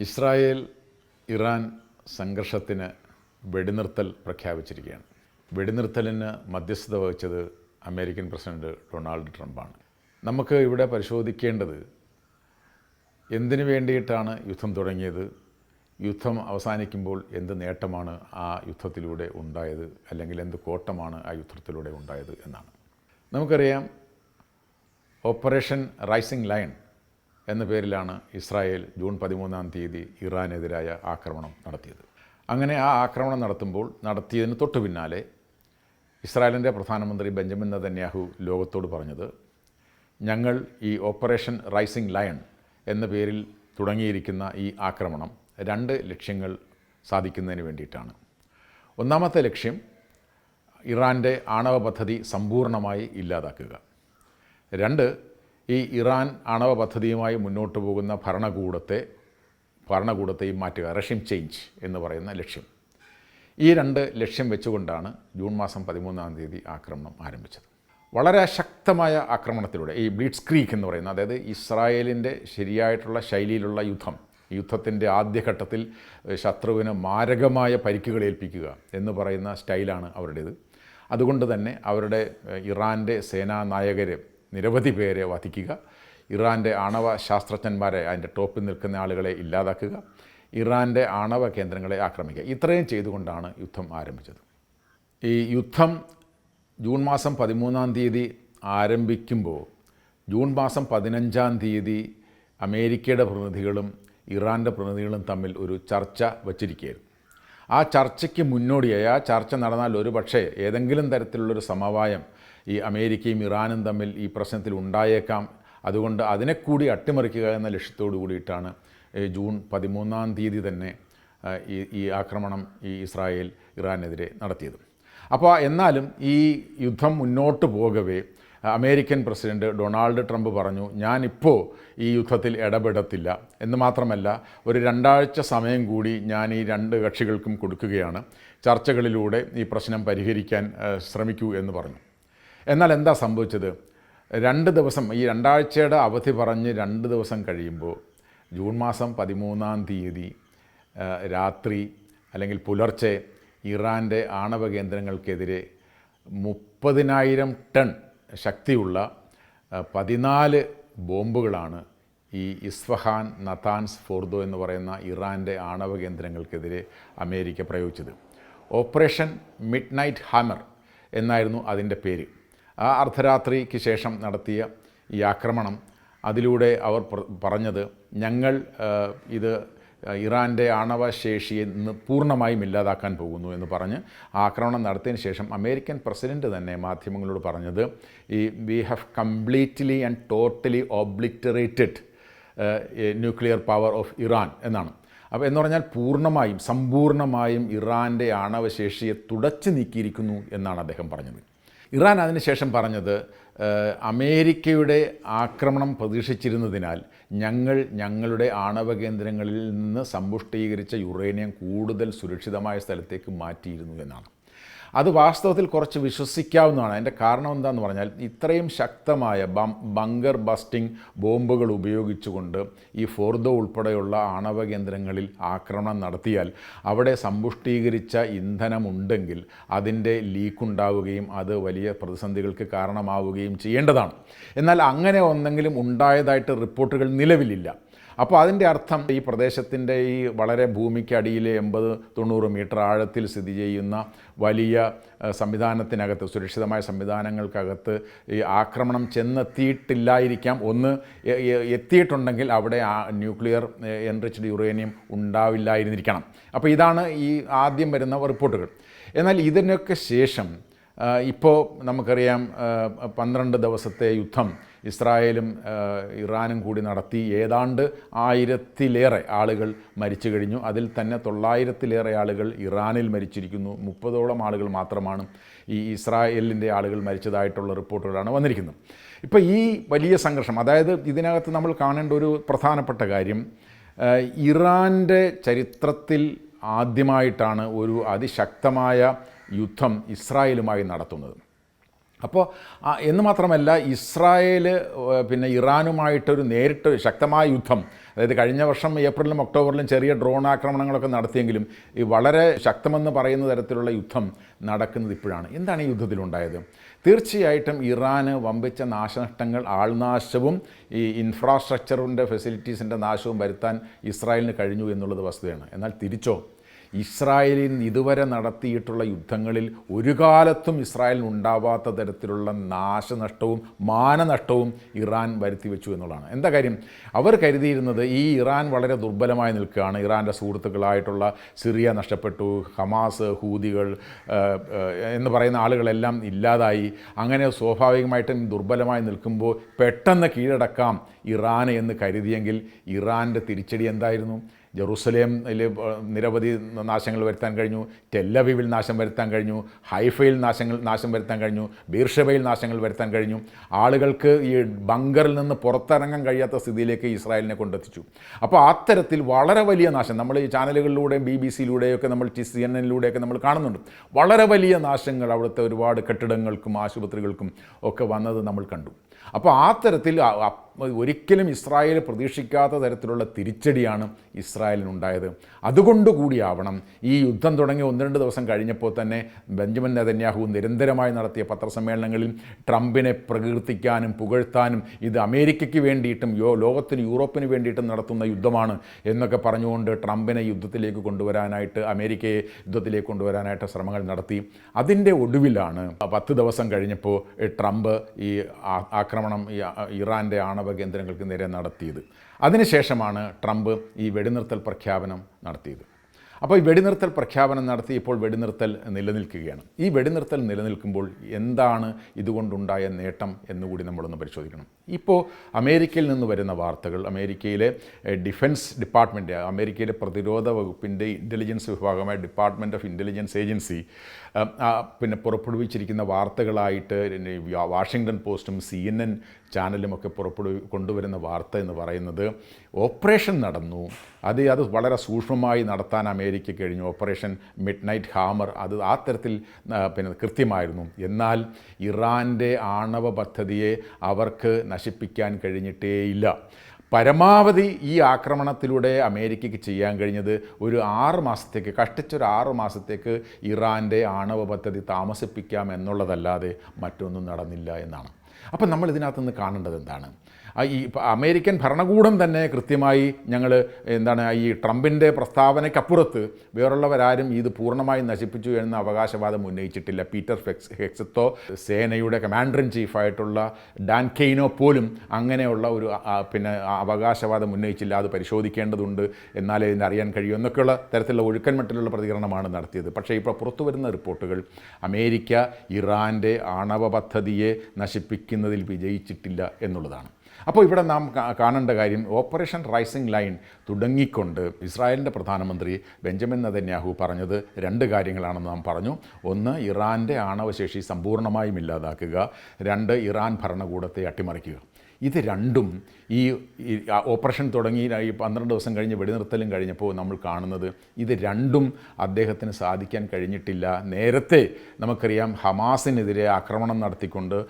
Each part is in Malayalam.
ഇസ്രായേൽ ഇറാൻ സംഘർഷത്തിന് വെടിനിർത്തൽ പ്രഖ്യാപിച്ചിരിക്കുകയാണ്. വെടിനിർത്തലിന് മധ്യസ്ഥത വഹിച്ചത് അമേരിക്കൻ പ്രസിഡന്റ് ഡൊണാൾഡ് ട്രംപാണ്. നമുക്ക് ഇവിടെ പരിശോധിക്കേണ്ടത് എന്തിനു വേണ്ടിയിട്ടാണ് യുദ്ധം തുടങ്ങിയത്? യുദ്ധം അവസാനിക്കുമ്പോൾ എന്ത് നേട്ടമാണ് ആ യുദ്ധത്തിലൂടെ ഉണ്ടായത്? അല്ലെങ്കിൽ എന്ത് കോട്ടമാണ് ആ യുദ്ധത്തിലൂടെ ഉണ്ടായത് എന്നാണ്. നമുക്കറിയാം ഓപ്പറേഷൻ റൈസിംഗ് ലയൺ എന്ന പേരിലാണ് ഇസ്രായേൽ ജൂൺ പതിമൂന്നാം തീയതി ഇറാനെതിരായ ആക്രമണം നടത്തിയത്. അങ്ങനെ ആ ആക്രമണം നടത്തുമ്പോൾ നടത്തിയതിന് തൊട്ടു പിന്നാലെ ഇസ്രായേലിന്റെ പ്രധാനമന്ത്രി ബെഞ്ചമിൻ നദന്യാഹു ലോകത്തോട് പറഞ്ഞത് ഞങ്ങൾ ഈ ഓപ്പറേഷൻ റൈസിംഗ് ലയൺ എന്ന പേരിൽ തുടങ്ങിയിരിക്കുന്ന ഈ ആക്രമണം രണ്ട് ലക്ഷ്യങ്ങൾ സാധിക്കുന്നതിന് വേണ്ടിയിട്ടാണ്. ഒന്നാമത്തെ ലക്ഷ്യം ഇറാന്റെ ആണവ പദ്ധതി സമ്പൂർണമായി ഇല്ലാതാക്കുക. രണ്ട് ഈ ഇറാൻ ആണവ പദ്ധതിയുമായി മുന്നോട്ട് പോകുന്ന ഭരണകൂടത്തെ ഭരണകൂടത്തെയും മാറ്റുക റഷ്യം ചേഞ്ച് എന്ന് പറയുന്ന ലക്ഷ്യം. ഈ രണ്ട് ലക്ഷ്യം വെച്ചുകൊണ്ടാണ് ജൂൺ മാസം പതിമൂന്നാം തീയതി ആക്രമണം ആരംഭിച്ചത്. വളരെ ശക്തമായ ആക്രമണത്തിലൂടെ ഈ ബ്ലീഡ്സ് ക്രീക്ക് എന്ന് പറയുന്ന അതായത് ഇസ്രായേലിന്റെ ശരിയായിട്ടുള്ള ശൈലിയിലുള്ള യുദ്ധം യുദ്ധത്തിന്റെ ആദ്യഘട്ടത്തിൽ ശത്രുവിന് മാരകമായ പരിക്കുകൾ ഏൽപ്പിക്കുക എന്ന് പറയുന്ന സ്റ്റൈലാണ് അവരുടേത്. അതുകൊണ്ട് തന്നെ അവരുടെ ഇറാന്റെ സേനാ നായകരെ നിരവധി പേരെ വധിക്കുക. ഇറാന്റെ ആണവ ശാസ്ത്രജ്ഞന്മാരെ അതിന്റെ ടോപ്പിൽ നിൽക്കുന്ന ആളുകളെ ഇല്ലാതാക്കുക. ഇറാന്റെ ആണവ കേന്ദ്രങ്ങളെ ആക്രമിക്കുക. ഇത്രയും ചെയ്തുകൊണ്ടാണ് യുദ്ധം ആരംഭിച്ചത്. ഈ യുദ്ധം ജൂൺ മാസം പതിമൂന്നാം തീയതി ആരംഭിക്കുമ്പോൾ ജൂൺ മാസം പതിനഞ്ചാം തീയതി അമേരിക്കയുടെ പ്രതിനിധികളും ഇറാന്റെ പ്രതിനിധികളും തമ്മിൽ ഒരു ചർച്ച വച്ചിരിക്കുകയായിരുന്നു. ആ ചർച്ചയ്ക്ക് മുന്നോടിയായി. ആ ചർച്ച നടന്നാൽ ഒരു പക്ഷേ ഏതെങ്കിലും തരത്തിലുള്ളൊരു സമവായം ഈ അമേരിക്കയും ഇറാനും തമ്മിൽ ഈ പ്രശ്നത്തിൽ ഉണ്ടായേക്കാം. അതുകൊണ്ട് അതിനെക്കൂടി അട്ടിമറിക്കുക എന്ന ലക്ഷ്യത്തോടു കൂടിയിട്ടാണ് ജൂൺ പതിമൂന്നാം തീയതി തന്നെ ഈ ഈ ആക്രമണം ഈ ഇസ്രായേൽ ഇറാനെതിരെ നടത്തിയത്. അപ്പോൾ എന്നാലും ഈ യുദ്ധം മുന്നോട്ട് പോകവേ അമേരിക്കൻ പ്രസിഡന്റ് ഡൊണാൾഡ് ട്രംപ് പറഞ്ഞു ഞാനിപ്പോൾ ഈ യുദ്ധത്തിൽ ഇടപെടത്തില്ല. എന്ന് മാത്രമല്ല ഒരു രണ്ടാഴ്ച സമയം കൂടി ഞാൻ ഈ രണ്ട് കക്ഷികൾക്കും കൊടുക്കുകയാണ്. ചർച്ചകളിലൂടെ ഈ പ്രശ്നം പരിഹരിക്കാൻ ശ്രമിക്കൂ എന്ന് പറഞ്ഞു. എന്നാൽ എന്താ സംഭവിച്ചത്? രണ്ട് ദിവസം ഈ രണ്ടാഴ്ചയുടെ അവധി പറഞ്ഞ് രണ്ട് ദിവസം കഴിയുമ്പോൾ ജൂൺ മാസം പതിമൂന്നാം തീയതി രാത്രി അല്ലെങ്കിൽ പുലർച്ചെ ഇറാന്റെ ആണവ കേന്ദ്രങ്ങൾക്കെതിരെ മുപ്പതിനായിരം ടൺ ശക്തിയുള്ള പതിനാല് ബോംബുകളാണ് ഈ ഇസ്ഫഹാൻ നതാൻസ് ഫോർദോ എന്ന് പറയുന്ന ഇറാന്റെ ആണവ കേന്ദ്രങ്ങൾക്കെതിരെ അമേരിക്ക പ്രയോഗിച്ചത്. ഓപ്പറേഷൻ മിഡ് നൈറ്റ് ഹാമർ എന്നായിരുന്നു അതിന്റെ പേര്. ആ അർദ്ധരാത്രിക്ക് ശേഷം നടത്തിയ ഈ ആക്രമണം അതിലൂടെ അവർ പറഞ്ഞത് ഞങ്ങൾ ഇത് ഇറാന്റെ ആണവ ശേഷിയെ ഇന്ന് പൂർണമായും ഇല്ലാതാക്കാൻ പോകുന്നു എന്ന് പറഞ്ഞ് ആക്രമണം നടത്തിയതിന് ശേഷം അമേരിക്കൻ പ്രസിഡന്റ് തന്നെ മാധ്യമങ്ങളോട് പറഞ്ഞത് ഈ we have completely and totally obliterated nuclear power of Iran എന്നാണ്. അപ്പോൾ എന്ന് പറഞ്ഞാൽ പൂർണമായും സമ്പൂർണമായും ഇറാന്റെ ആണവശേഷിയെ തുടച്ചു നീക്കിയിരിക്കുന്നു എന്നാണ് അദ്ദേഹം പറഞ്ഞത്. ഇറാൻ അതിനുശേഷം പറഞ്ഞത് അമേരിക്കയുടെ ആക്രമണം പ്രതീക്ഷിച്ചിരുന്നതിനാൽ ഞങ്ങൾ ഞങ്ങളുടെ ആണവ കേന്ദ്രങ്ങളിൽ നിന്ന് സമ്പുഷ്ടീകരിച്ച യുറേനിയം കൂടുതൽ സുരക്ഷിതമായ സ്ഥലത്തേക്ക് മാറ്റിയിരുന്നു എന്നാണ്. അത് വാസ്തവത്തിൽ കുറച്ച് വിശ്വസിക്കാവുന്നതാണ്. അതിന്റെ കാരണം എന്താണെന്ന് പറഞ്ഞാൽ ഇത്രയും ശക്തമായ ബം ബങ്കർ ബസ്റ്റിംഗ് ബോംബുകൾ ഉപയോഗിച്ചുകൊണ്ട് ഈ ഫോർദോ ഉൾപ്പെടെയുള്ള ആണവ കേന്ദ്രങ്ങളിൽ ആക്രമണം നടത്തിയാൽ അവിടെ സമ്പുഷ്ടീകരിച്ച ഇന്ധനമുണ്ടെങ്കിൽ അതിന്റെ ലീക്കുണ്ടാവുകയും അത് വലിയ പ്രതിസന്ധികൾക്ക് കാരണമാവുകയും ചെയ്യേണ്ടതാണ്. എന്നാൽ അങ്ങനെ ഒന്നെങ്കിലും ഉണ്ടായതായിട്ട് റിപ്പോർട്ടുകൾ നിലവിലില്ല. അപ്പോൾ അതിന്റെ അർത്ഥം ഈ പ്രദേശത്തിന്റെ ഈ വളരെ ഭൂമിക്കടിയിലെ എൺപത് തൊണ്ണൂറ് മീറ്റർ ആഴത്തിൽ സ്ഥിതി ചെയ്യുന്ന വലിയ സംവിധാനത്തിനകത്ത് സുരക്ഷിതമായ സംവിധാനങ്ങൾക്കകത്ത് ഈ ആക്രമണം ചെന്നെത്തിയിട്ടില്ലായിരിക്കാം. ഒന്ന് എത്തിയിട്ടുണ്ടെങ്കിൽ അവിടെ ആ ന്യൂക്ലിയർ എൻറിച്ച്ഡ് യുറേനിയം ഉണ്ടാവില്ലായിരുന്നിരിക്കണം. അപ്പോൾ ഇതാണ് ഈ ആദ്യം വരുന്ന റിപ്പോർട്ടുകൾ. എന്നാൽ ഇതിനൊക്കെ ശേഷം ഇപ്പോൾ നമുക്കറിയാം പന്ത്രണ്ട് ദിവസത്തെ യുദ്ധം ഇസ്രായേലും ഇറാനും കൂടി നടത്തി ഏതാണ്ട് ആയിരത്തിലേറെ ആളുകൾ മരിച്ചു കഴിഞ്ഞു. അതിൽ തന്നെ തൊള്ളായിരത്തിലേറെ ആളുകൾ ഇറാനിൽ മരിച്ചിരിക്കുന്നു. മുപ്പതോളം ആളുകൾ മാത്രമാണ് ഈ ഇസ്രായേലിന്റെ ആളുകൾ മരിച്ചതായിട്ടുള്ള റിപ്പോർട്ടുകളാണ് വന്നിരിക്കുന്നത്. ഇപ്പോൾ ഈ വലിയ സംഘർഷം അതായത് ഇതിനകത്ത് നമ്മൾ കാണേണ്ട ഒരു പ്രധാനപ്പെട്ട കാര്യം ഇറാന്റെ ചരിത്രത്തിൽ ആദ്യമായിട്ടാണ് ഒരു അതിശക്തമായ യുദ്ധം ഇസ്രായേലുമായി നടത്തുന്നത്. അപ്പോൾ എന്ന് മാത്രമല്ല ഇസ്രായേൽ പിന്നെ ഇറാനുമായിട്ടൊരു നേരിട്ട് ശക്തമായ യുദ്ധം അതായത് കഴിഞ്ഞ വർഷം ഏപ്രിലും ഒക്ടോബറിലും ചെറിയ ഡ്രോൺ ആക്രമണങ്ങളൊക്കെ നടത്തിയെങ്കിലും ഈ വളരെ ശക്തമെന്ന് പറയുന്ന തരത്തിലുള്ള യുദ്ധം നടക്കുന്നത് ഇപ്പോഴാണ്. എന്താണ് ഈ യുദ്ധത്തിലുണ്ടായത്? തീർച്ചയായിട്ടും ഇറാന് വമ്പിച്ച നാശനഷ്ടങ്ങൾ ആൾനാശവും ഈ ഇൻഫ്രാസ്ട്രക്ചറിന്റെ ഫെസിലിറ്റീസിന്റെ നാശവും വരുത്താൻ ഇസ്രായേലിന് കഴിഞ്ഞു എന്നുള്ളത് വസ്തുതയാണ്. എന്നാൽ തിരിച്ചോ? ഇസ്രായേലിൽ ഇതുവരെ നടത്തിയിട്ടുള്ള യുദ്ധങ്ങളിൽ ഒരു കാലത്തും ഇസ്രായേലിന് ഉണ്ടാവാത്ത തരത്തിലുള്ള നാശനഷ്ടവും മാനനഷ്ടവും ഇറാൻ വരുത്തി വെച്ചു എന്നുള്ളതാണ്. എന്താ കാര്യം? അവർ കരുതിയിരുന്നത് ഈ ഇറാൻ വളരെ ദുർബലമായി നിൽക്കുകയാണ്. ഇറാന്റെ സുഹൃത്തുക്കളായിട്ടുള്ള സിറിയ നഷ്ടപ്പെട്ടു ഹമാസ് ഹൂതികൾ എന്ന് പറയുന്ന ആളുകളെല്ലാം ഇല്ലാതായി. അങ്ങനെ സ്വാഭാവികമായിട്ടും ദുർബലമായി നിൽക്കുമ്പോൾ പെട്ടെന്ന് കീഴടക്കാം ഇറാൻ എന്ന് കരുതിയെങ്കിൽ ഇറാന്റെ തിരിച്ചടി എന്തായിരുന്നു? ജെറൂസലേമിൽ നിരവധി നാശങ്ങൾ വരുത്താൻ കഴിഞ്ഞു. ടെല്ലവിവിൽ നാശം വരുത്താൻ കഴിഞ്ഞു. ഹൈഫയിൽ നാശങ്ങൾ നാശം വരുത്താൻ കഴിഞ്ഞു. ബീർഷബയിൽ നാശങ്ങൾ വരുത്താൻ കഴിഞ്ഞു. ആളുകൾക്ക് ഈ ബങ്കറിൽ നിന്ന് പുറത്തിറങ്ങാൻ കഴിയാത്ത സ്ഥിതിയിലേക്ക് ഇസ്രായേലിനെ കൊണ്ടെത്തിച്ചു. അപ്പോൾ അത്തരത്തിൽ വളരെ വലിയ നാശം നമ്മൾ ഈ ചാനലുകളിലൂടെയും ബി ബി സിയിലൂടെയൊക്കെ നമ്മൾ സി എൻ എന്നിലൂടെയൊക്കെ നമ്മൾ കാണുന്നുണ്ട്. വളരെ വലിയ നാശങ്ങൾ അവിടുത്തെ ഒരുപാട് കെട്ടിടങ്ങൾക്കും ആശുപത്രികൾക്കും ഒക്കെ വന്നത് നമ്മൾ കണ്ടു. അപ്പോൾ ആ തരത്തിൽ ഒരിക്കലും ഇസ്രായേൽ പ്രതീക്ഷിക്കാത്ത തരത്തിലുള്ള തിരിച്ചടിയാണ് ഇസ്രായേലിനുണ്ടായത്. അതുകൊണ്ടുകൂടിയാവണം ഈ യുദ്ധം തുടങ്ങി ഒന്ന് രണ്ട് ദിവസം കഴിഞ്ഞപ്പോൾ തന്നെ ബെഞ്ചമിൻ നെതന്യാഹു നിരന്തരമായി നടത്തിയ പത്രസമ്മേളനങ്ങളിൽ ട്രംപിനെ പ്രകീർത്തിക്കാനും പുകഴ്ത്താനും ഇത് അമേരിക്കയ്ക്ക് വേണ്ടിയിട്ടും യോ ലോകത്തിന് യൂറോപ്പിന് വേണ്ടിയിട്ടും നടത്തുന്ന യുദ്ധമാണ് എന്നൊക്കെ പറഞ്ഞുകൊണ്ട് ട്രംപിനെ യുദ്ധത്തിലേക്ക് കൊണ്ടുവരാനായിട്ട് അമേരിക്കയെ യുദ്ധത്തിലേക്ക് കൊണ്ടുവരാനായിട്ട് ശ്രമങ്ങൾ നടത്തി. അതിന്റെ ഒടുവിലാണ് പത്ത് ദിവസം കഴിഞ്ഞപ്പോൾ ട്രംപ് ഈ ആക്രമണം ഈ ഇറാന്റെ ആണവ കേന്ദ്രങ്ങൾക്ക് നേരെ നടത്തിയത്. അതിനുശേഷമാണ് ട്രംപ് ഈ വെടിനിർത്തൽ പ്രഖ്യാപനം നടത്തിയത്. അപ്പോൾ ഈ വെടിനിർത്തൽ പ്രഖ്യാപനം നടത്തി ഇപ്പോൾ വെടിനിർത്തൽ നിലനിൽക്കുകയാണ്. ഈ വെടിനിർത്തൽ നിലനിൽക്കുമ്പോൾ എന്താണ് ഇതുകൊണ്ടുണ്ടായ നേട്ടം എന്നുകൂടി നമ്മളൊന്ന് പരിശോധിക്കണം. ഇപ്പോൾ അമേരിക്കയിൽ നിന്ന് വരുന്ന വാർത്തകൾ അമേരിക്കയിലെ ഡിഫൻസ് ഡിപ്പാർട്ട്മെന്റ് അമേരിക്കയിലെ പ്രതിരോധ വകുപ്പിന്റെ ഇന്റലിജൻസ് വിഭാഗമായ ഡിപ്പാർട്ട്മെന്റ് ഓഫ് ഇന്റലിജൻസ് ഏജൻസി പിന്നെ പുറപ്പെടുവിച്ചിരിക്കുന്ന വാർത്തകളായിട്ട് വാഷിങ്ടൺ പോസ്റ്റും സി എൻ എൻ ചാനലും ഒക്കെ പുറപ്പെടുവി കൊണ്ടുവരുന്ന വാർത്ത എന്ന് പറയുന്നത് ഓപ്പറേഷൻ നടന്നു. അത് അത് വളരെ സൂക്ഷ്മമായി നടത്താൻ അമേരിക്ക കഴിഞ്ഞു. ഓപ്പറേഷൻ മിഡ് നൈറ്റ് ഹാമർ അത് ആ തരത്തിൽ പിന്നെ കൃത്യമായിരുന്നു. എന്നാൽ ഇറാന്റെ ആണവ പദ്ധതിയെ അവർക്ക് നശിപ്പിക്കാൻ കഴിഞ്ഞിട്ടേയില്ല. പരമാവധി ഈ ആക്രമണത്തിലൂടെ അമേരിക്കയ്ക്ക് ചെയ്യാൻ കഴിഞ്ഞത് ഒരു ആറ് മാസത്തേക്ക് കഷ്ടിച്ചൊരു ആറ് മാസത്തേക്ക് ഇറാന്റെ ആണവ പദ്ധതി താമസിപ്പിക്കാം എന്നുള്ളതല്ലാതെ മറ്റൊന്നും നടന്നില്ല എന്നാണ്. അപ്പം നമ്മൾ ഇതിനകത്തുനിന്ന് കാണേണ്ടത് എന്താണ്? ഈ അമേരിക്കൻ ഭരണകൂടം തന്നെ കൃത്യമായി ഞങ്ങൾ എന്താണ് ഈ ട്രംപിന്റെ പ്രസ്താവനയ്ക്കപ്പുറത്ത് വേറുള്ളവരാരും ഇത് പൂർണമായി നശിപ്പിച്ചു എന്ന അവകാശവാദം ഉന്നയിച്ചിട്ടില്ല. പീറ്റർ ഫെക്സ് ഹെക്സത്തോ സേനയുടെ കമാൻഡർ ഇൻ ചീഫായിട്ടുള്ള ഡാൻ കെയ്നോ പോലും അങ്ങനെയുള്ള ഒരു പിന്നെ അവകാശവാദം ഉന്നയിച്ചില്ല. അത് പരിശോധിക്കേണ്ടതുണ്ട് എന്നാലേ ഇതിന് അറിയാൻ കഴിയൂ എന്നൊക്കെയുള്ള തരത്തിലുള്ള ഒഴുക്കൻമട്ടിലുള്ള പ്രതികരണമാണ് നടത്തിയത്. പക്ഷേ ഇപ്പോൾ പുറത്തു വരുന്ന റിപ്പോർട്ടുകൾ അമേരിക്ക ഇറാന്റെ ആണവ പദ്ധതിയെ നശിപ്പിക്കുന്നതിൽ വിജയിച്ചിട്ടില്ല എന്നുള്ളതാണ്. അപ്പോൾ ഇവിടെ നാം കാണേണ്ട കാര്യം ഓപ്പറേഷൻ റൈസിംഗ് ലൈൻ തുടങ്ങിക്കൊണ്ട് ഇസ്രായേലിന്റെ പ്രധാനമന്ത്രി ബെഞ്ചമിൻ നദന്യാഹു പറഞ്ഞത് രണ്ട് കാര്യങ്ങളാണെന്ന് നാം പറഞ്ഞു. ഒന്ന് ഇറാന്റെ ആണവശേഷി സമ്പൂർണമായും ഇല്ലാതാക്കുക. രണ്ട് ഇറാൻ ഭരണകൂടത്തെ അട്ടിമറിക്കുക. ഇത് രണ്ടും ഈ ഓപ്പറേഷൻ തുടങ്ങി ഈ പന്ത്രണ്ട് ദിവസം കഴിഞ്ഞ് വെടിനിർത്തലും കഴിഞ്ഞപ്പോൾ നമ്മൾ കാണുന്നത് ഇത് രണ്ടും അദ്ദേഹത്തിന് സാധിക്കാൻ കഴിഞ്ഞിട്ടില്ല. നേരത്തെ നമുക്കറിയാം ഹമാസിനെതിരെ ആക്രമണം നടത്തിക്കൊണ്ട്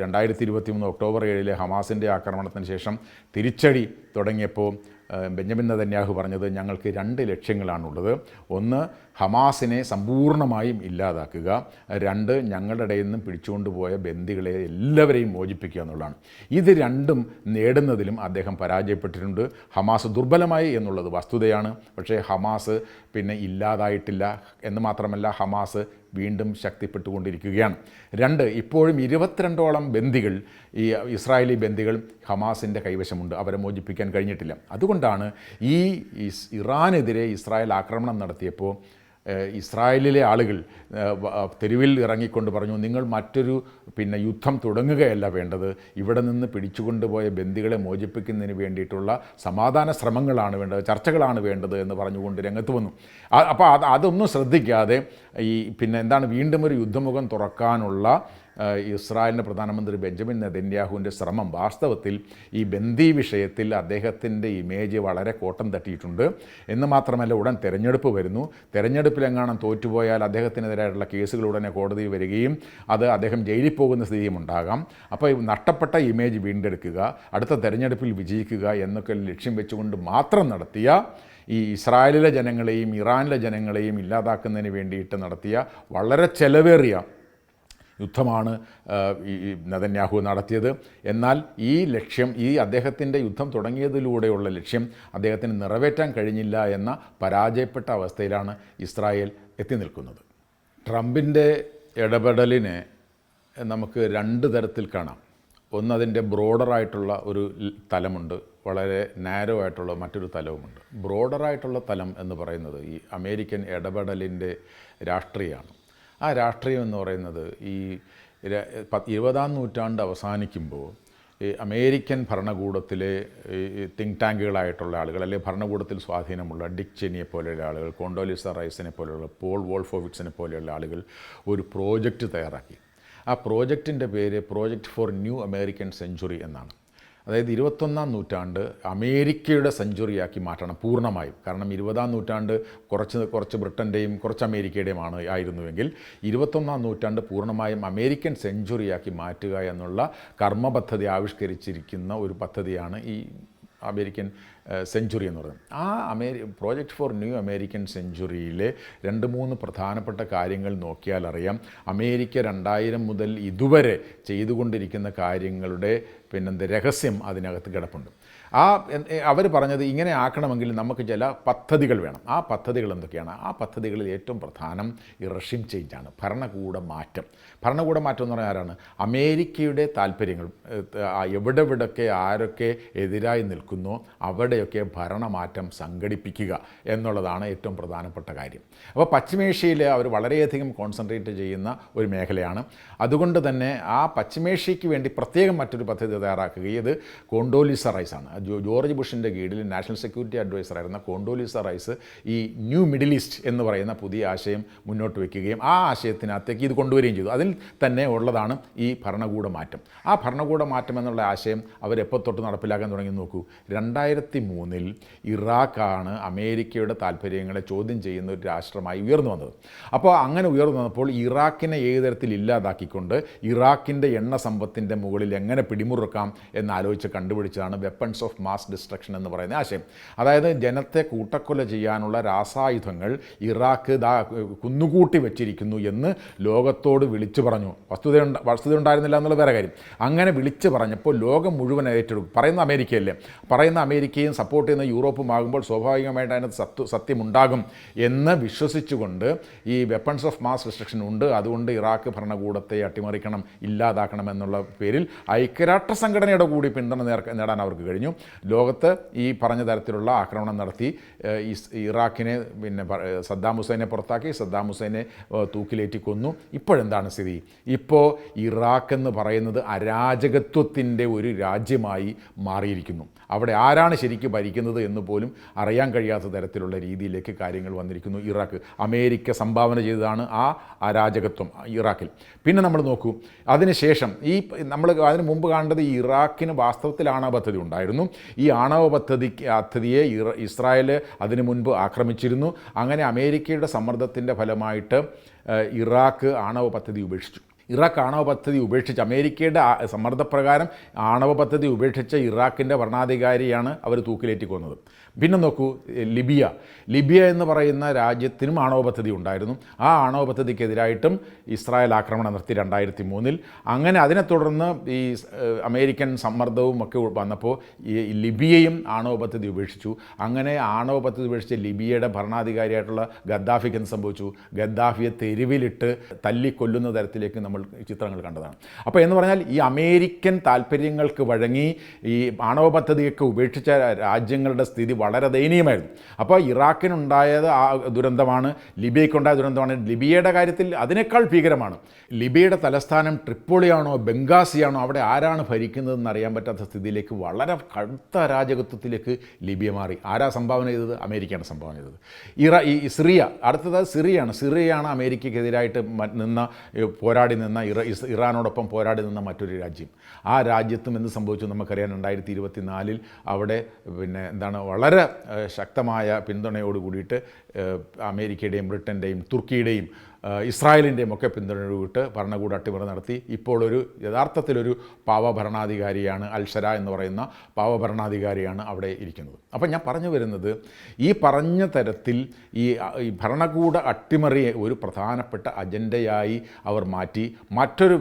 രണ്ടായിരത്തി ഇരുപത്തി മൂന്ന് ഒക്ടോബർ ഏഴിലെ ഹമാസിന്റെ ആക്രമണത്തിന് ശേഷം തിരിച്ചടി തുടങ്ങിയപ്പോൾ ബെഞ്ചമിൻ നെതന്യാഹു പറഞ്ഞത് ഞങ്ങൾക്ക് രണ്ട് ലക്ഷ്യങ്ങളാണുള്ളത്. ഒന്ന് ഹമാസിനെ സമ്പൂർണമായും ഇല്ലാതാക്കുക. രണ്ട് ഞങ്ങളുടെ ഇടയിൽ നിന്നും പിടിച്ചുകൊണ്ടുപോയ ബന്ദികളെ എല്ലാവരെയും മോചിപ്പിക്കുക എന്നുള്ളതാണ്. ഇത് രണ്ടും നേടുന്നതിലും അദ്ദേഹം പരാജയപ്പെട്ടിട്ടുണ്ട്. ഹമാസ് ദുർബലമായി എന്നുള്ളത് വസ്തുതയാണ്. പക്ഷേ ഹമാസ് പിന്നെ ഇല്ലാതായിട്ടില്ല എന്ന് മാത്രമല്ല ഹമാസ് വീണ്ടും ശക്തിപ്പെട്ടുകൊണ്ടിരിക്കുകയാണ്. രണ്ട് ഇപ്പോഴും ഇരുപത്തിരണ്ടോളം ബന്ദികൾ ഈ ഇസ്രായേലി ബന്ദികൾ ഹമാസിന്റെ കൈവശമുണ്ട്. അവരെ മോചിപ്പിക്കാൻ കഴിഞ്ഞിട്ടില്ല. അതുകൊണ്ടാണ് ഈ ഇറാനെതിരെ ഇസ്രായേൽ ആക്രമണം നടത്തിയപ്പോൾ ഇസ്രായേലിലെ ആളുകൾ തെരുവിൽ ഇറങ്ങിക്കൊണ്ട് പറഞ്ഞു നിങ്ങൾ മറ്റൊരു പിന്നെ യുദ്ധം തുടങ്ങുകയല്ല വേണ്ടത്. ഇവിടെ നിന്ന് പിടിച്ചുകൊണ്ടുപോയ ബന്ദികളെ മോചിപ്പിക്കുന്നതിന് വേണ്ടിയിട്ടുള്ള സമാധാന ശ്രമങ്ങളാണ് വേണ്ടത് ചർച്ചകളാണ് വേണ്ടത് എന്ന് പറഞ്ഞുകൊണ്ട് രംഗത്ത് വന്നു. അപ്പോൾ അത് അതൊന്നും ശ്രദ്ധിക്കാതെ ഈ പിന്നെ എന്താണ് വീണ്ടും ഒരു യുദ്ധമുഖം തുറക്കാനുള്ള ഇസ്രായേലിന്റെ പ്രധാനമന്ത്രി ബെഞ്ചമിൻ നെതന്യാഹുവിന്റെ ശ്രമം വാസ്തവത്തിൽ ഈ ബന്ദി വിഷയത്തിൽ അദ്ദേഹത്തിന്റെ ഇമേജ് വളരെ കോട്ടം തട്ടിയിട്ടുണ്ട്. എന്ന് മാത്രമല്ല ഉടൻ തെരഞ്ഞെടുപ്പ് വരുന്നു. തെരഞ്ഞെടുപ്പിലെങ്ങാനും തോറ്റുപോയാൽ അദ്ദേഹത്തിനെതിരായിട്ടുള്ള കേസുകൾ ഉടനെ കോടതിയിൽ വരികയും അത് അദ്ദേഹം ജയിലിൽ പോകുന്ന സ്ഥിതിയും ഉണ്ടാകാം. അപ്പോൾ നഷ്ടപ്പെട്ട ഇമേജ് വീണ്ടെടുക്കുക അടുത്ത തെരഞ്ഞെടുപ്പിൽ വിജയിക്കുക എന്നൊക്കെ ലക്ഷ്യം വെച്ചുകൊണ്ട് മാത്രം നടത്തിയ ഈ ഇസ്രായേലിലെ ജനങ്ങളെയും ഇറാനിലെ ജനങ്ങളെയും ഇല്ലാതാക്കുന്നതിന് വേണ്ടിയിട്ട് നടത്തിയ വളരെ ചെലവേറിയ യുദ്ധമാണ് ഈ നദന്യാഹു നടത്തിയത്. എന്നാൽ ഈ ലക്ഷ്യം ഈ അദ്ദേഹത്തിന്റെ യുദ്ധം തുടങ്ങിയതിലൂടെയുള്ള ലക്ഷ്യം അദ്ദേഹത്തിന് നിറവേറ്റാൻ കഴിഞ്ഞില്ല എന്ന പരാജയപ്പെട്ട അവസ്ഥയിലാണ് ഇസ്രായേൽ എത്തി നിൽക്കുന്നത്. ട്രംപിന്റെ ഇടപെടലിനെ നമുക്ക് രണ്ട് തരത്തിൽ കാണാം. ഒന്ന് അതിന്റെ ബ്രോഡറായിട്ടുള്ള ഒരു തലമുണ്ട് വളരെ നാരോ ആയിട്ടുള്ള മറ്റൊരു തലവുമുണ്ട്. ബ്രോഡറായിട്ടുള്ള തലം എന്ന് പറയുന്നത് ഈ അമേരിക്കൻ ഇടപെടലിന്റെ രാഷ്ട്രീയമാണ്. ആ രാഷ്ട്രീയം എന്ന് പറയുന്നത് ഈ ഇരുപതാം നൂറ്റാണ്ട് അവസാനിക്കുമ്പോൾ ഈ അമേരിക്കൻ ഭരണകൂടത്തിലെ തിങ്ക് ടാങ്കുകളായിട്ടുള്ള ആളുകൾ അല്ലെങ്കിൽ ഭരണകൂടത്തിൽ സ്വാധീനമുള്ള ഡിക് ചെനിയെ പോലെയുള്ള ആളുകൾ കോണ്ടോലിസ റൈസിനെ പോലെയുള്ള പോൾ വോൾഫോവിക്സിനെ പോലെയുള്ള ആളുകൾ ഒരു പ്രോജക്റ്റ് തയ്യാറാക്കി. ആ പ്രോജക്റ്റിന്റെ പേര് project for new American century എന്നാണ്. അതായത് ഇരുപത്തൊന്നാം നൂറ്റാണ്ട് അമേരിക്കയുടെ സെഞ്ചുറിയാക്കി മാറ്റണം പൂർണമായും. കാരണം ഇരുപതാം നൂറ്റാണ്ട് കുറച്ച് കുറച്ച് ബ്രിട്ടന്റെയും കുറച്ച് അമേരിക്കയുടെയുമാണ് ആയിരുന്നുവെങ്കിൽ ഇരുപത്തൊന്നാം നൂറ്റാണ്ട് പൂർണമായും അമേരിക്കൻ സെഞ്ചുറിയാക്കി മാറ്റുക എന്നുള്ള കർമ്മപദ്ധതി ആവിഷ്കരിച്ചിരിക്കുന്ന ഒരു പദ്ധതിയാണ് ഈ അമേരിക്കൻ സെഞ്ചുറി എന്ന് പറയുന്നത്. ആ അമേരി പ്രോജക്റ്റ് ഫോർ ന്യൂ അമേരിക്കൻ സെഞ്ചുറിയിലെ രണ്ട് മൂന്ന് പ്രധാനപ്പെട്ട കാര്യങ്ങൾ നോക്കിയാൽ അറിയാം അമേരിക്ക രണ്ടായിരം മുതൽ ഇതുവരെ ചെയ്തുകൊണ്ടിരിക്കുന്ന കാര്യങ്ങളുടെ പിന്നെന്ത് രഹസ്യം അതിനകത്ത് കിടപ്പുണ്ട്. ആ അവർ പറഞ്ഞത് ഇങ്ങനെ ആക്കണമെങ്കിൽ നമുക്ക് ചില പദ്ധതികൾ വേണം. ആ പദ്ധതികൾ എന്തൊക്കെയാണ്? ആ പദ്ധതികളിൽ ഏറ്റവും പ്രധാനം ഈ റഷ്യൻ ചേഞ്ചാണ് ഭരണകൂട മാറ്റം. ഭരണകൂട മാറ്റം എന്ന് പറഞ്ഞാൽ ആരാണ്? അമേരിക്കയുടെ താല്പര്യങ്ങൾ ഏഹ്, എവിടെ എവിടെയൊക്കെ ആരൊക്കെ എതിരായി നിൽക്കുന്നു അവിടെയൊക്കെ ഭരണമാറ്റം സംഘടിപ്പിക്കുക എന്നുള്ളതാണ് ഏറ്റവും പ്രധാനപ്പെട്ട കാര്യം. അപ്പോൾ പശ്ചിമേഷ്യയിൽ അവർ വളരെയധികം കോൺസെൻട്രേറ്റ് ചെയ്യുന്ന ഒരു മേഖലയാണ്. അതുകൊണ്ട് തന്നെ ആ പശ്ചിമേഷ്യയ്ക്ക് വേണ്ടി പ്രത്യേകം മറ്റൊരു പദ്ധതി തയ്യാറാക്കുകയും ഇത് കോണ്ടോലിസ റൈസ് ആണ് ജോ- ജോർജ് ബുഷിന്റെ കീഴിൽ നാഷണൽ സെക്യൂരിറ്റി അഡ്വൈസറായിരുന്ന കോണ്ടോലിസ റൈസ് ഈ ന്യൂ മിഡിൽ ഈസ്റ്റ് എന്ന് പറയുന്ന പുതിയ ആശയം മുന്നോട്ട് വയ്ക്കുകയും ആ ആശയത്തിനകത്തേക്ക് ഇത് കൊണ്ടുവരികയും ചെയ്തു. അതിൽ തന്നെ ഉള്ളതാണ് ഈ ഭരണകൂട മാറ്റം. ആ ഭരണകൂട മാറ്റം എന്നുള്ള ആശയം അവരെപ്പോൾ തൊട്ട് നടപ്പിലാക്കാൻ തുടങ്ങി നോക്കൂ. രണ്ടായിരത്തി മൂന്നിൽ ഇറാഖാണ് അമേരിക്കയുടെ താല്പര്യങ്ങളെ ചോദ്യം ചെയ്യുന്ന ഒരു രാഷ്ട്രമായി ഉയർന്നു വന്നത്. അപ്പോൾ അങ്ങനെ ഉയർന്നു വന്നപ്പോൾ ഇറാഖിനെ ഏത് തരത്തിൽ ഇല്ലാതാക്കിക്കൊണ്ട് ഇറാഖിന്റെ എണ്ണ സമ്പത്തിന്റെ മുകളിൽ എങ്ങനെ പിടിമുറുക്കാം എന്നാലോചിച്ച് കണ്ടുപിടിച്ചതാണ് വെപ്പൺസ് ഓഫ് മാസ് ഡിസ്ട്രക്ഷൻ എന്ന് പറയുന്ന ആശയം. അതായത് ജനത്തെ കൂട്ടക്കൊല ചെയ്യാനുള്ള രാസായുധങ്ങൾ ഇറാഖ് ദാ കുന്നുകൂട്ടി വെച്ചിരിക്കുന്നു എന്ന് ലോകത്തോട് വിളിച്ചു പറഞ്ഞു. വസ്തുത വസ്തുത ഉണ്ടായിരുന്നില്ല എന്നുള്ള വേറെ കാര്യം. അങ്ങനെ വിളിച്ചു പറഞ്ഞപ്പോൾ ലോകം മുഴുവൻ ഏറ്റെടുക്കും. പറയുന്ന അമേരിക്കയല്ലേ? പറയുന്ന അമേരിക്കയും സപ്പോർട്ട് ചെയ്യുന്ന യൂറോപ്പും ആകുമ്പോൾ സ്വാഭാവികമായിട്ട് അതിനകത്ത് സത്വ സത്യമുണ്ടാകും എന്ന് വിശ്വസിച്ചുകൊണ്ട് ഈ വെപ്പൺസ് ഓഫ് മാസ് ഡിസ്ട്രക്ഷൻ ഉണ്ട്. അതുകൊണ്ട് ഇറാഖ് ഭരണകൂടത്തെ അട്ടിമറിക്കണം ഇല്ലാതാക്കണം എന്നുള്ള പേരിൽ ഐക്യരാഷ്ട്ര സംഘടനയുടെ കൂടി പിന്തുണ നേടാൻ അവർക്ക് കഴിഞ്ഞു. ലോകത്ത് ഈ പറഞ്ഞ തരത്തിലുള്ള ആക്രമണം നടത്തി ഇറാഖിനെ പിന്നെ സദ്ദാം ഹുസൈനെ പുറത്താക്കി സദ്ദാം ഹുസൈനെ തൂക്കിലേറ്റി കൊന്നു. ഇപ്പോഴെന്താണ് സ്ഥിതി? ഇപ്പോൾ ഇറാഖ് എന്ന് പറയുന്നത് അരാജകത്വത്തിന്റെ ഒരു രാജ്യമായി മാറിയിരിക്കുന്നു. അവിടെ ആരാണ് ശരിക്കും ഭരിക്കുന്നത് എന്ന് പോലും അറിയാൻ കഴിയാത്ത തരത്തിലുള്ള രീതിയിലേക്ക് കാര്യങ്ങൾ വന്നിരിക്കുന്നു ഇറാഖ്. അമേരിക്ക സംഭാവന ചെയ്തതാണ് ആ അരാജകത്വം ഇറാഖിൽ. പിന്നെ നമ്മൾ നോക്കൂ അതിനുശേഷം ഈ നമ്മൾ അതിന് മുമ്പ് കാണേണ്ടത് ഇറാഖിന് വാസ്തവത്തിൽ പദ്ധതി ഉണ്ടായിരുന്നു. ഈ ആണവ പദ്ധതി പദ്ധതിയെ ഇസ്രായേൽ അതിനു മുൻപ് ആക്രമിച്ചിരുന്നു. അങ്ങനെ അമേരിക്കയുടെ സമ്മർദ്ദത്തിന്റെ ഫലമായിട്ട് ഇറാഖ് ആണവ പദ്ധതി ഉപേക്ഷിച്ചു. ഇറാഖ് ആണവ പദ്ധതി ഉപേക്ഷിച്ച് അമേരിക്കയുടെ സമ്മർദ്ദപ്രകാരം ആണവ പദ്ധതി ഉപേക്ഷിച്ച ഇറാഖിന്റെ ഭരണാധികാരിയാണ് അവർ തൂക്കിലേറ്റിക്കൊന്നത്. പിന്നെ നോക്കൂ ലിബിയ. ലിബിയ എന്ന് പറയുന്ന രാജ്യത്തിനും ആണവ പദ്ധതി ഉണ്ടായിരുന്നു. ആ ആണവ പദ്ധതിക്കെതിരായിട്ടും ഇസ്രായേൽ ആക്രമണം നടത്തി രണ്ടായിരത്തി മൂന്നിൽ അങ്ങനെ അതിനെ തുടർന്ന് ഈ അമേരിക്കൻ സമ്മർദ്ദവും ഒക്കെ വന്നപ്പോൾ ഈ ലിബിയയും ആണവ പദ്ധതി ഉപേക്ഷിച്ചു. അങ്ങനെ ആണവ പദ്ധതി ഉപേക്ഷിച്ച് ലിബിയയുടെ ഭരണാധികാരിയായിട്ടുള്ള ഗദ്ദാഫിക്ക് എന്ത് സംഭവിച്ചു? ഗദ്ദാഫിയെ തെരുവിലിട്ട് തല്ലിക്കൊല്ലുന്ന തരത്തിലേക്ക് നമ്മൾ ചിത്രങ്ങൾ കണ്ടതാണ്. അപ്പോൾ എന്ന് പറഞ്ഞാൽ ഈ അമേരിക്കൻ താല്പര്യങ്ങൾക്ക് വഴങ്ങി ഈ ആണവ പദ്ധതിയൊക്കെ ഉപേക്ഷിച്ച രാജ്യങ്ങളുടെ സ്ഥിതി വളരെ ദയനീയമായിരുന്നു. അപ്പോൾ ഇറാഖിനുണ്ടായത് ആ ദുരന്തമാണ് ലിബിയയ്ക്കുണ്ടായ ദുരന്തമാണ്. ലിബിയയുടെ കാര്യത്തിൽ അതിനേക്കാൾ ഭീകരമാണ്. ലിബിയയുടെ തലസ്ഥാനം ട്രിപ്പോളിയാണോ ബംഗാസിയാണോ അവിടെ ആരാണ് ഭരിക്കുന്നതെന്ന് അറിയാൻ പറ്റാത്ത സ്ഥിതിയിലേക്ക് വളരെ കടുത്ത അരാജകത്വത്തിലേക്ക് ലിബിയ മാറി. ആരാ സംഭാവന ചെയ്തത്? അമേരിക്കയാണ് സംഭാവന ചെയ്തത്. ഇറ ഈ സിറിയ അടുത്തത് സിറിയയാണ്. സിറിയയാണ് അമേരിക്കയ്ക്കെതിരായിട്ട് നിന്ന പോരാടി നിന്ന ഇറ ഇറാനോടൊപ്പം പോരാടി നിന്ന മറ്റൊരു രാജ്യം. ആ രാജ്യത്തും എന്ത് സംഭവിച്ചു നമുക്കറിയാം. രണ്ടായിരത്തി ഇരുപത്തി നാലിൽ അവിടെ പിന്നെ എന്താണ് വളരെ ശക്തമായ പിന്തുണയോട് കൂടിയിട്ട് അമേരിക്കയുടെയും ബ്രിട്ടന്റെയും തുർക്കിയുടെയും ഇസ്രായേലിന്റെയും ഒക്കെ പിന്തുണയിട്ട് ഭരണകൂട അട്ടിമറി നടത്തി. ഇപ്പോൾ ഒരു യഥാർത്ഥത്തിലൊരു പാവ ഭരണാധികാരിയാണ് അൽഷര എന്ന് പറയുന്ന പാവ ഭരണാധികാരിയാണ് അവിടെ ഇരിക്കുന്നത്. അപ്പം ഞാൻ പറഞ്ഞു വരുന്നത് ഈ പറഞ്ഞ തരത്തിൽ ഈ ഈ ഭരണകൂട അട്ടിമറിയെ ഒരു പ്രധാനപ്പെട്ട അജണ്ടയായി അവർ മാറ്റി. മറ്റൊരു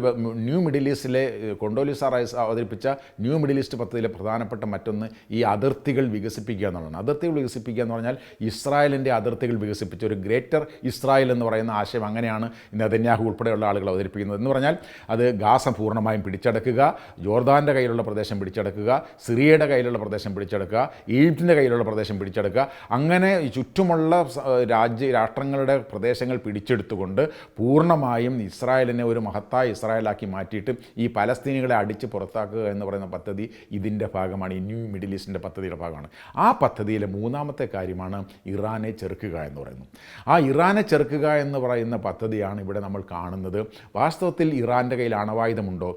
ന്യൂ മിഡിൽ ഈസ്റ്റിലെ കൊണ്ടോലിസ റൈസ് അവതരിപ്പിച്ച ന്യൂ മിഡിൽ ഈസ്റ്റ് പദ്ധതിയിലെ പ്രധാനപ്പെട്ട മറ്റൊന്ന് ഈ അതിർത്തികൾ വികസിപ്പിക്കുക എന്നുള്ളതാണ്. അതിർത്തികൾ വികസിപ്പിക്കുക എന്ന് പറഞ്ഞാൽ ഇസ്രായേലിന്റെ അതിർത്തികൾ വികസിപ്പിച്ച ഒരു ഗ്രേറ്റർ ഇസ്രായേൽ എന്ന് പറയുന്ന ആശയം അങ്ങനെയാണ് നെതന്യാഹു ഉൾപ്പെടെയുള്ള ആളുകൾ അവതരിപ്പിക്കുന്നത്. എന്ന് പറഞ്ഞാൽ അത് ഗാസ പൂർണമായും പിടിച്ചടക്കുക ജോർദാന്റെ കയ്യിലുള്ള പ്രദേശം പിടിച്ചടക്കുക സിറിയയുടെ കയ്യിലുള്ള പ്രദേശം പിടിച്ചെടുക്കുക ഈജിപ്തിന്റെ കയ്യിലുള്ള പ്രദേശം പിടിച്ചെടുക്കുക. അങ്ങനെ ചുറ്റുമുള്ള രാജ്യ രാഷ്ട്രങ്ങളുടെ പ്രദേശങ്ങൾ പിടിച്ചെടുത്തുകൊണ്ട് പൂർണമായും ഇസ്രായേലിനെ ഒരു മഹത്തായ ഇസ്രായേലാക്കി മാറ്റിയിട്ട് ഈ പലസ്തീനികളെ അടിച്ച് പുറത്താക്കുക എന്ന് പറയുന്ന പദ്ധതി ഇതിന്റെ ഭാഗമാണ്. ഈ ന്യൂ മിഡിൽ ഈസ്റ്റിന്റെ പദ്ധതിയുടെ ഭാഗമാണ്. ആ പദ്ധതിയിലെ മൂന്നാമത്തെ കാര്യമാണ് ഇറാനെ ചെറുക്കുക എന്ന് പറയുന്നത്. ആ ഇറാനെ ചെറുക്കുക എന്ന് പറയുന്ന പദ്ധതിയാണ് ഇവിടെ നമ്മൾ കാണുന്നത്. വാസ്തവത്തിൽ ഇറാന്റെ കയ്യിൽ ആണവായുധമുണ്ടോ?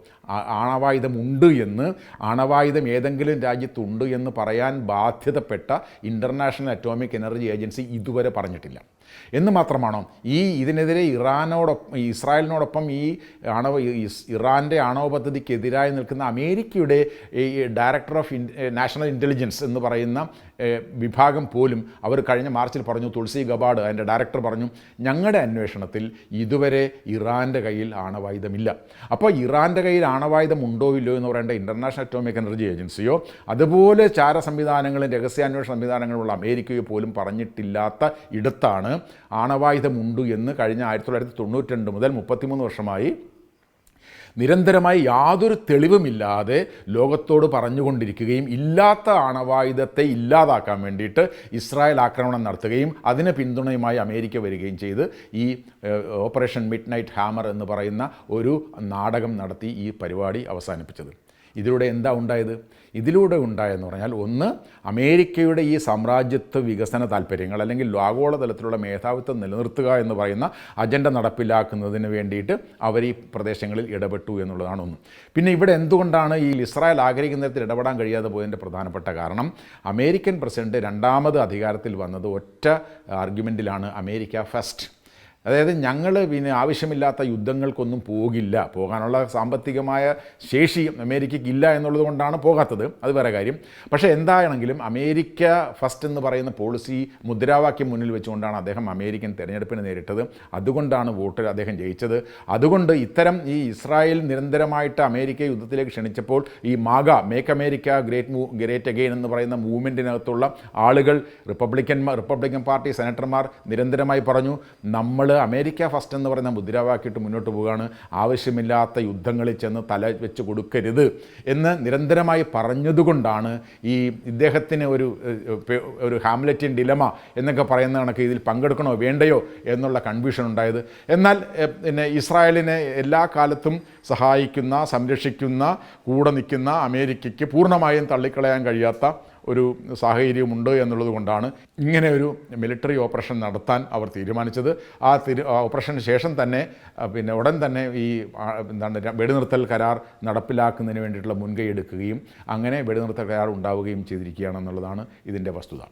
ആണവായുധമുണ്ട് എന്ന് ആണവായുധം ഏതെങ്കിലും രാജ്യത്തുണ്ട് എന്ന് പറയാൻ ബാധ്യതപ്പെട്ട ഇന്റർനാഷണൽ അറ്റോമിക് എനർജി ഏജൻസി ഇതുവരെ പറഞ്ഞിട്ടില്ല. എന്ന് മാത്രമാണോ? ഈ ഇതിനെതിരെ ഇറാനോടൊപ്പം ഇസ്രായേലിനോടൊപ്പം ഈ ആണവ ഇറാന്റെ ആണവ പദ്ധതിക്കെതിരായി നിൽക്കുന്ന അമേരിക്കയുടെ ഈ ഡയറക്ടർ ഓഫ് നാഷണൽ ഇന്റലിജൻസ് എന്ന് പറയുന്ന വിഭാഗം പോലും അവർ കഴിഞ്ഞ മാർച്ചിൽ പറഞ്ഞു തുളസി ഗബാഡ് അതിന്റെ ഡയറക്ടർ പറഞ്ഞു ഞങ്ങളുടെ അന്വേഷണത്തിൽ ഇതുവരെ ഇറാന്റെ കയ്യിൽ ആണവായുധമില്ല. അപ്പോൾ ഇറാന്റെ കയ്യിൽ ആണവായുധം ഉണ്ടോ ഇല്ലയോ എന്ന് പറയേണ്ട ഇന്റർനാഷണൽ അറ്റോമിക് എനർജി ഏജൻസിയോ അതുപോലെ ചാര സംവിധാനങ്ങളും രഹസ്യാന്വേഷണ സംവിധാനങ്ങളുള്ള അമേരിക്കയോ പോലും പറഞ്ഞിട്ടില്ലാത്ത ഇടത്താണ് ആണവായുധമുണ്ട് എന്ന് കഴിഞ്ഞ ആയിരത്തി തൊള്ളായിരത്തി തൊണ്ണൂറ്റി രണ്ട് മുതൽ മുപ്പത്തിമൂന്ന് വർഷമായി നിരന്തരമായി യാതൊരു തെളിവുമില്ലാതെ ലോകത്തോട് പറഞ്ഞുകൊണ്ടിരിക്കുകയും ഇല്ലാത്ത ആണവായുധത്തെ ഇല്ലാതാക്കാൻ വേണ്ടിയിട്ട് ഇസ്രായേൽ ആക്രമണം നടത്തുകയും അതിന് പിന്തുണയുമായി അമേരിക്ക വരികയും ചെയ്ത് ഈ ഓപ്പറേഷൻ മിഡ് നൈറ്റ് ഹാമർ എന്ന് പറയുന്ന ഒരു നാടകം നടത്തി ഈ പരിപാടി അവസാനിപ്പിച്ചത്. ഇതിലൂടെ എന്താ ഉണ്ടായത്? ഇതിലൂടെ ഉണ്ടായെന്ന് പറഞ്ഞാൽ ഒന്ന് അമേരിക്കയുടെ ഈ സാമ്രാജ്യത്വ വികസന താല്പര്യങ്ങൾ അല്ലെങ്കിൽ ആഗോളതലത്തിലുള്ള മേധാവിത്വം നിലനിർത്തുക എന്ന് പറയുന്ന അജണ്ട നടപ്പിലാക്കുന്നതിന് വേണ്ടിയിട്ട് അവർ ഈ പ്രദേശങ്ങളിൽ ഇടപെട്ടു എന്നുള്ളതാണ് ഒന്ന്. പിന്നെ ഇവിടെ എന്തുകൊണ്ടാണ് ഈ ഇസ്രായേൽ ആഗ്രഹിക്കുന്ന തരത്തിൽ ഇടപെടാൻ കഴിയാതെ പോയതിന്റെ പ്രധാനപ്പെട്ട കാരണം? അമേരിക്കൻ പ്രസിഡന്റ് രണ്ടാമത് അധികാരത്തിൽ വന്നത് ഒറ്റ ആർഗ്യുമെന്റിലാണ് അമേരിക്ക ഫസ്റ്റ് അതായത് ഞങ്ങൾ പിന്നെ ആവശ്യമില്ലാത്ത യുദ്ധങ്ങൾക്കൊന്നും പോകില്ല. പോകാനുള്ള സാമ്പത്തികമായ ശേഷി അമേരിക്കയ്ക്ക് ഇല്ല എന്നുള്ളത് കൊണ്ടാണ് പോകാത്തത്. അത് വേറെ കാര്യം. പക്ഷേ എന്താണെങ്കിലും അമേരിക്ക ഫസ്റ്റ് എന്ന് പറയുന്ന പോളിസി മുദ്രാവാക്യം മുന്നിൽ വെച്ചുകൊണ്ടാണ് അദ്ദേഹം അമേരിക്കൻ തെരഞ്ഞെടുപ്പിന് നേരിട്ടത്. അതുകൊണ്ടാണ് വോട്ടിൽ അദ്ദേഹം ജയിച്ചത്. അതുകൊണ്ട് ഇത്തരം ഈ ഇസ്രായേൽ നിരന്തരമായിട്ട് അമേരിക്ക യുദ്ധത്തിലേക്ക് ക്ഷണിച്ചപ്പോൾ ഈ മാഗ മേക്ക് അമേരിക്ക ഗ്രേറ്റ് മൂ ഗ്രേറ്റ് അഗെയിൻ എന്ന് പറയുന്ന മൂവ്മെന്റിനകത്തുള്ള ആളുകൾ റിപ്പബ്ലിക്കന്മാർ റിപ്പബ്ലിക്കൻ പാർട്ടി സെനറ്റർമാർ നിരന്തരമായി പറഞ്ഞു നമ്മൾ അമേരിക്ക ഫസ്റ്റ് എന്ന് പറയുന്ന മുദ്രാവാക്കിയിട്ട് മുന്നോട്ട് പോവുകയാണ്. ആവശ്യമില്ലാത്ത യുദ്ധങ്ങളിൽ ചെന്ന് തല വെച്ച് കൊടുക്കരുത് എന്ന് നിരന്തരമായി പറഞ്ഞതുകൊണ്ടാണ് ഈ ഇദ്ദേഹത്തിന് ഒരു ഒരു ഹാംലറ്റിൻ ഡിലമ എന്നൊക്കെ പറയുന്ന കണക്ക് ഇതിൽ പങ്കെടുക്കണോ വേണ്ടയോ എന്നുള്ള കൺഫ്യൂഷൻ ഉണ്ടായത്. എന്നാൽ പിന്നെ ഇസ്രായേലിനെ എല്ലാ കാലത്തും സഹായിക്കുന്ന സംരക്ഷിക്കുന്ന കൂടെ നിൽക്കുന്ന അമേരിക്കയ്ക്ക് പൂർണമായും തള്ളിക്കളയാൻ കഴിയാത്ത ഒരു സാഹചര്യമുണ്ട് എന്നുള്ളത് കൊണ്ടാണ് ഇങ്ങനെ ഒരു മിലിറ്ററി ഓപ്പറേഷൻ നടത്താൻ അവർ തീരുമാനിച്ചത്. ആ തിരു ഓപ്പറേഷന് ശേഷം തന്നെ പിന്നെ ഉടൻ തന്നെ ഈ എന്താണ് വെടിനിർത്തൽ കരാർ നടപ്പിലാക്കുന്നതിന് വേണ്ടിയിട്ടുള്ള മുൻകൈ എടുക്കുകയും അങ്ങനെ വെടിനിർത്തൽ കരാർ ഉണ്ടാവുകയും ചെയ്തിരിക്കുകയാണെന്നുള്ളതാണ് ഇതിന്റെ വസ്തുത.